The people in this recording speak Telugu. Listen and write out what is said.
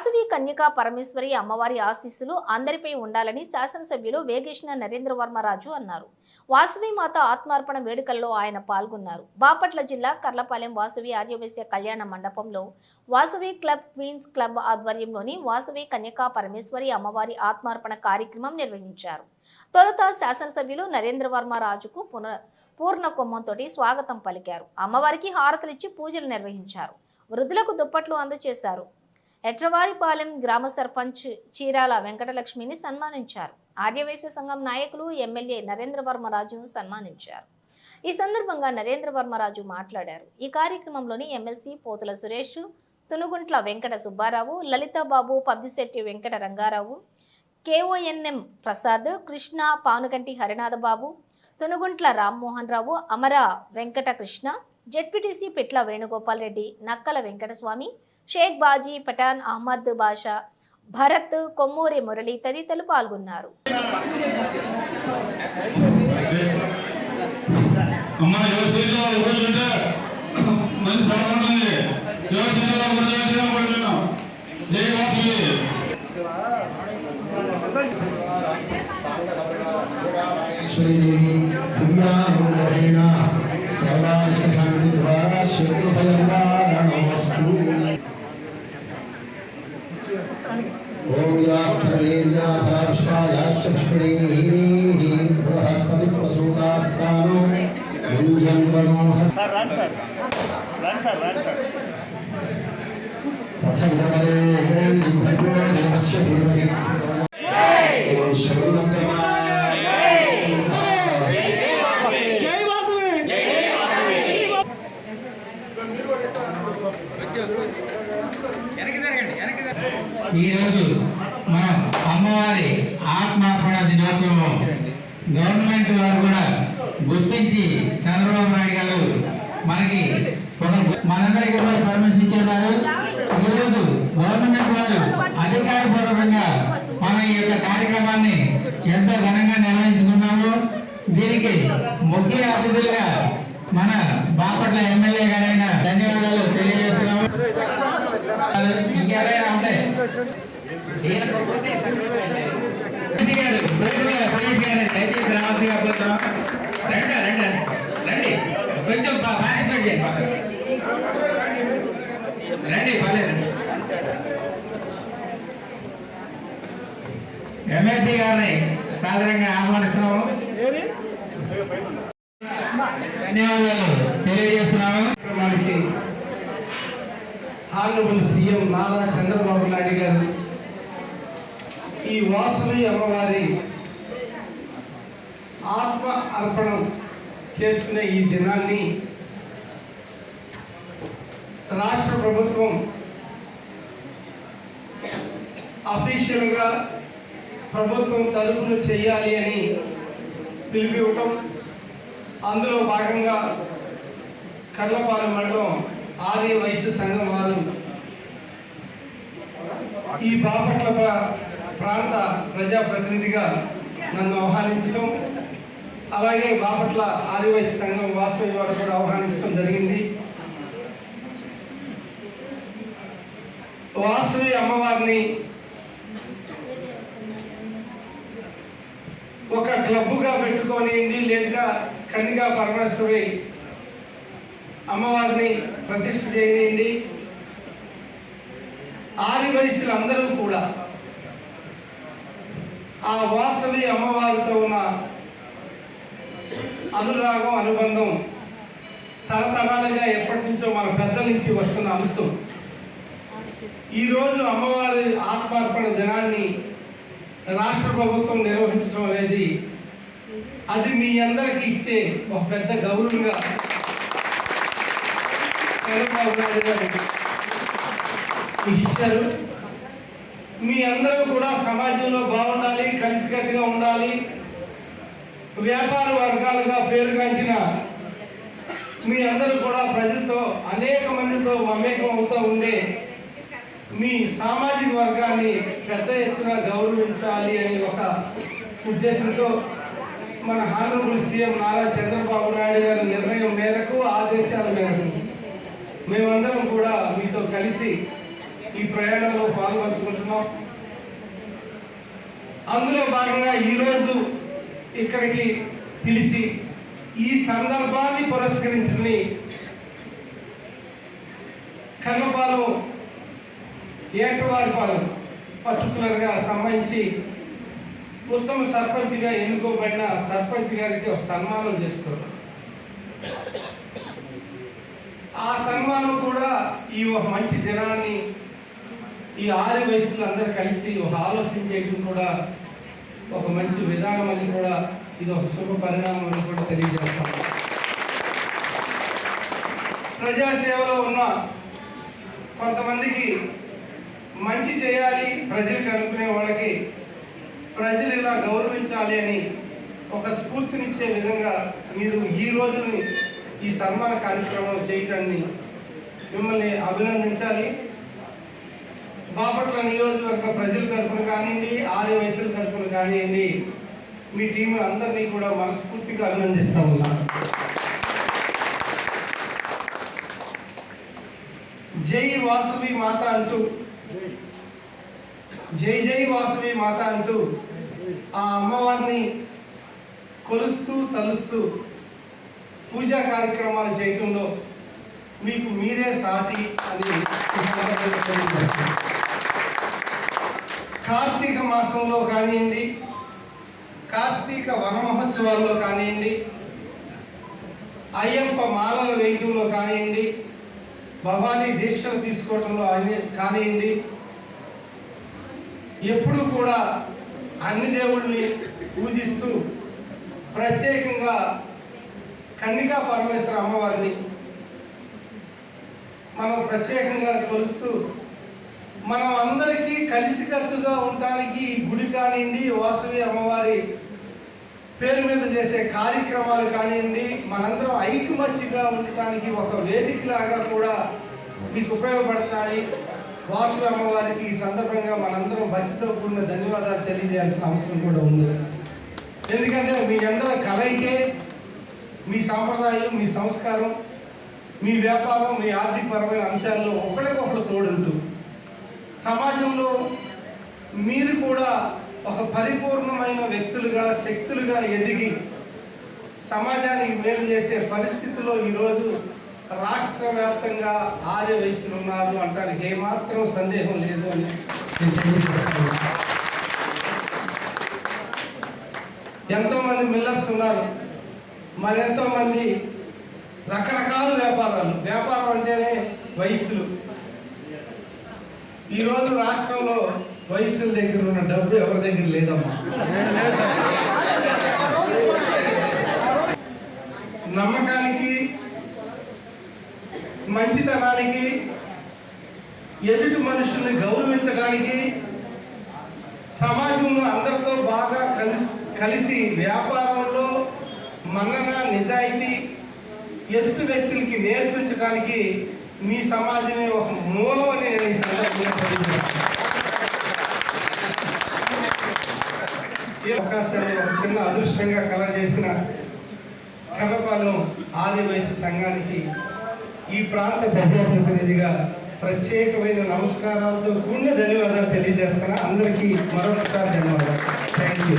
వాసవి కన్యకా పరమేశ్వరి అమ్మవారి ఆశీస్సులు అందరిపై ఉండాలని శాసనసభ్యులు వేగేష్ణ నరేంద్ర వర్మరాజు అన్నారు. వాసవి మాత ఆత్మార్పణ వేడుకల్లో ఆయన పాల్గొన్నారు. బాపట్ల జిల్లా కర్లపాలెం వాసవి ఆర్యవేశ్య కళ్యాణ మండపంలో వాసవి క్లబ్ క్వీన్స్ క్లబ్ ఆధ్వర్యంలోని వాసవి కన్యకా పరమేశ్వరి అమ్మవారి ఆత్మార్పణ కార్యక్రమం నిర్వహించారు. తొలుత శాసనసభ్యులు నరేంద్ర వర్మ రాజుకు పున పూర్ణ కొమ్మంతోటి స్వాగతం పలికారు. అమ్మవారికి హారతలిచ్చి పూజలు నిర్వహించారు. వృద్ధులకు దుప్పట్లు అందజేశారు. ఎట్రవారిపాలెం గ్రామ సర్పంచ్ చీరాల వెంకటలక్ష్మిని సన్మానించారు. ఆర్యవేశ సంఘం నాయకులు ఎమ్మెల్యే నరేంద్ర వర్మరాజును సన్మానించారు. ఈ సందర్భంగా నరేంద్ర వర్మరాజు మాట్లాడారు. ఈ కార్యక్రమంలోని MLC Pothula Suresh Tunuguntla Venkata Subbarao Lalithababu Pabbisetti Venkata Rangarao KONM Prasad Krishna Panuganti Harinathababu Tunuguntla Rammohan Rao Amara Venkata Krishna ZPTC Pitla Venugopal Reddy Nakkala Venkataswamy Shaik Baji Pathan Ahmed Basha Bharat Kommuri Murali తదితరులు పాల్గొన్నారు. అమ్మ ప్రసూతాస్థానం యుంజన్వనో హస్త సార్ రండి సార్ రండి సార్ రండి సార్ తత్సవితమరే లింగో దేవస్య ధీమహి ఓం శరణం జై వాసవి ఈరోజు మనం అమ్మవారి ఆత్మార్పణ దినోత్సవం గవర్నమెంట్ వారు కూడా గుర్తించి చంద్రబాబు నాయుడు గారు మనకి ఒక మనందరికీ కూడా పర్మిషన్ ఇచ్చేవారు. ఈరోజు గవర్నమెంట్ వారు అధికారపూర్వకంగా మన ఈ యొక్క కార్యక్రమాన్ని ఎంతో ఘనంగా నిర్వహించుకున్నాము. దీనికి ముఖ్య అతిథులుగా మన బాపట్ల ఎమ్మెల్యే గారైన ధన్యవాదాలు తెలియజేస్తున్నాము. ఇంకెవరైనా ఉంటే? దయచేసి రావాల్సిందిగా రండి, రండి, రండి. కొంచెం పా- పార్టిసిపేట్ చేయండి రండి పర్లేదు ఎంఎస్సీ గారిని సాధారణంగా ఆహ్వానిస్తున్నాము. ధన్యవాదాలు తెలియజేస్తున్నాము. కార్యక్రమానికి హానరబుల్ సీఎం నారా చంద్రబాబు నాయుడు గారు ఈ వాసవి అమ్మవారి ఆత్మ అర్పణం చేసుకునే ఈ దినాన్ని రాష్ట్ర ప్రభుత్వం అఫీషియల్గా ప్రభుత్వం తలుపులు చేయాలి అని పిలిపివ్వటం అందులో భాగంగా కర్లపాలెం మండలం ఆర్య వైశ్య సంఘం వారు ఈ బాపట్ల ప్రాంత ప్రజాప్రతినిధిగా నన్ను ఆహ్వానించడం అలాగే బాపట్ల ఆర్య సంఘం వాసవి వారు కూడా ఆహ్వానించడం జరిగింది. వాసవి అమ్మవారిని ఒక క్లబ్గా పెట్టుకోనియండి లేదా కన్నిగా పరమేశ్వరి అమ్మవారిని ప్రతిష్ఠ చేయనియండి. ఆది వయసులు అందరూ కూడా ఆ వాసవి అమ్మవారితో అనురాగం అనుబంధం తరతరాలుగా ఎప్పటి నుంచో మన పెద్దల నుంచి వస్తున్న అంశం. ఈరోజు అమ్మవారి ఆత్మార్పణ దినాన్ని రాష్ట్ర ప్రభుత్వం నిర్వహించడం అనేది అది మీ అందరికీ ఇచ్చే ఒక పెద్ద గౌరవంగా చంద్రబాబు నాయుడు గారు మీకు ఇచ్చారు. మీ అందరూ కూడా సమాజంలో బాగుండాలి కలిసికట్టుగా ఉండాలి. వ్యాపార వర్గాలుగా పేరుగాంచిన మీ అందరూ కూడా ప్రజలతో అనేక మందితో మమేకం అవుతూ ఉండే మీ సామాజిక వర్గాన్ని పెద్ద ఎత్తున గౌరవించాలి అనే ఒక ఉద్దేశంతో మన హానరబుల్ సీఎం నారా చంద్రబాబు నాయుడు గారి నిర్ణయం మేరకు ఆదేశాల మేరకు మేమందరం కూడా మీతో కలిసి ఈ ప్రయాణంలో పాల్పంచుకుంటున్నాం. అందులో భాగంగా ఈరోజు ఇక్కడికి పిలిచి ఈ సందర్భాన్ని పురస్కరించుకుని కన్నపాలెం ఏటవారిపాలెం పర్టికులర్గా సంబంధించి ఉత్తమ సర్పంచ్గా ఎన్నుకోబడిన సర్పంచ్ గారికి ఒక సన్మానం చేసుకున్నాం ఆ సన్మానం కూడా ఈ ఒక మంచి దినాన్ని ఈ ఆరు వయసులో అందరు కలిసి ఒక ఆలోచించేయడం కూడా ఒక మంచి విధానం అని కూడా ఇది ఒక శుభ పరిణామం అని కూడా తెలియజేస్తాం. ప్రజాసేవలో ఉన్న కొంతమందికి మంచి చేయాలి ప్రజలకు అనుకునే వాళ్ళకి ప్రజలు ఇలా గౌరవించాలి అని ఒక స్ఫూర్తినిచ్చే విధంగా మీరు ఈ రోజుని ఈ సన్మాన కార్యక్రమం చేయటాన్ని మిమ్మల్ని అభినందించాలి. బాపట్ల నియోజకవర్గ ప్రజల తరఫున కానివ్వండి కానివ్వండి మీ టీం అందరినీ కూడా మనస్ఫూర్తిగా అభినందిస్తా ఉన్నాను జై వాసవి మాత అంటూ జై జై వాసవి మాత అంటూ ఆ అమ్మవారిని కొలుస్తూ తలుస్తూ పూజా కార్యక్రమాలు చేయటంలో మీకు మీరే సాటి అని ఈ కార్తీక మాసంలో కానివ్వండి కార్తీక వనమహోత్సవాల్లో కానివ్వండి అయ్యప్ప మాలలు వేయటంలో కానివ్వండి భవానీ దీక్షలు తీసుకోవటంలో కానివ్వండి ఎప్పుడూ కూడా అన్ని దేవుళ్ళని పూజిస్తూ ప్రత్యేకంగా కన్నికా పరమేశ్వర అమ్మవారిని మనం ప్రత్యేకంగా కొలుస్తూ మనం అందరికీ కలిసికట్టుగా ఉండటానికి ఈ గుడి కానివ్వండి వాసవి అమ్మవారి పేరు మీద చేసే కార్యక్రమాలు కానివ్వండి మనందరం ఐకమత్యగా ఉండటానికి ఒక వేదికలాగా కూడా మీకు ఉపయోగపడతాయి. వాసు అమ్మవారికి ఈ సందర్భంగా మనందరం భక్తితో కూడిన ధన్యవాదాలు తెలియజేయాల్సిన అవసరం కూడా ఉంది. ఎందుకంటే మీ అందరి కలయికే మీ సాంప్రదాయం మీ సంస్కారం మీ వ్యాపారం మీ ఆర్థికపరమైన అంశాల్లో ఒకరికొకరు తోడుంటూ సమాజంలో మీరు కూడా ఒక పరిపూర్ణమైన వ్యక్తులుగా శక్తులుగా ఎదిగి సమాజానికి మేలు చేసే పరిస్థితిలో ఈరోజు రాష్ట్ర వ్యాప్తంగా ఆర్య వయసులు ఉన్నారు అంటానికి ఏమాత్రం సందేహం లేదు అని ఎంతోమంది మిల్లర్స్ ఉన్నారు. మరెంతోమంది రకరకాల వ్యాపారాలు. వ్యాపారం అంటేనే వయసులు. ఈరోజు రాష్ట్రంలో వయసుల దగ్గర ఉన్న డబ్బు ఎవరి దగ్గర లేదమ్మా. నమ్మకానికి మంచితనానికి ఎదుటి మనుషుల్ని గౌరవించడానికి సమాజంలో అందరితో బాగా కలిసి కలిసి వ్యాపారంలో మన్నన నిజాయితీ ఎదుటి వ్యక్తులకి నేర్పించడానికి మీ సమాజమే ఒక మూలం అని నేను ఈ సందర్భంగా ఈ అవకాశాన్ని ఒక చిన్న అదృష్టంగా కలగజేసిన కర్రపాలెం ఆదివాసి సంఘానికి ఈ ప్రాంత ప్రజాప్రతినిధిగా ప్రత్యేకమైన నమస్కారాలతో కూడిన ధన్యవాదాలు తెలియజేస్తాను అందరికీ మరొకసారి ధన్యవాదాలు. Thank you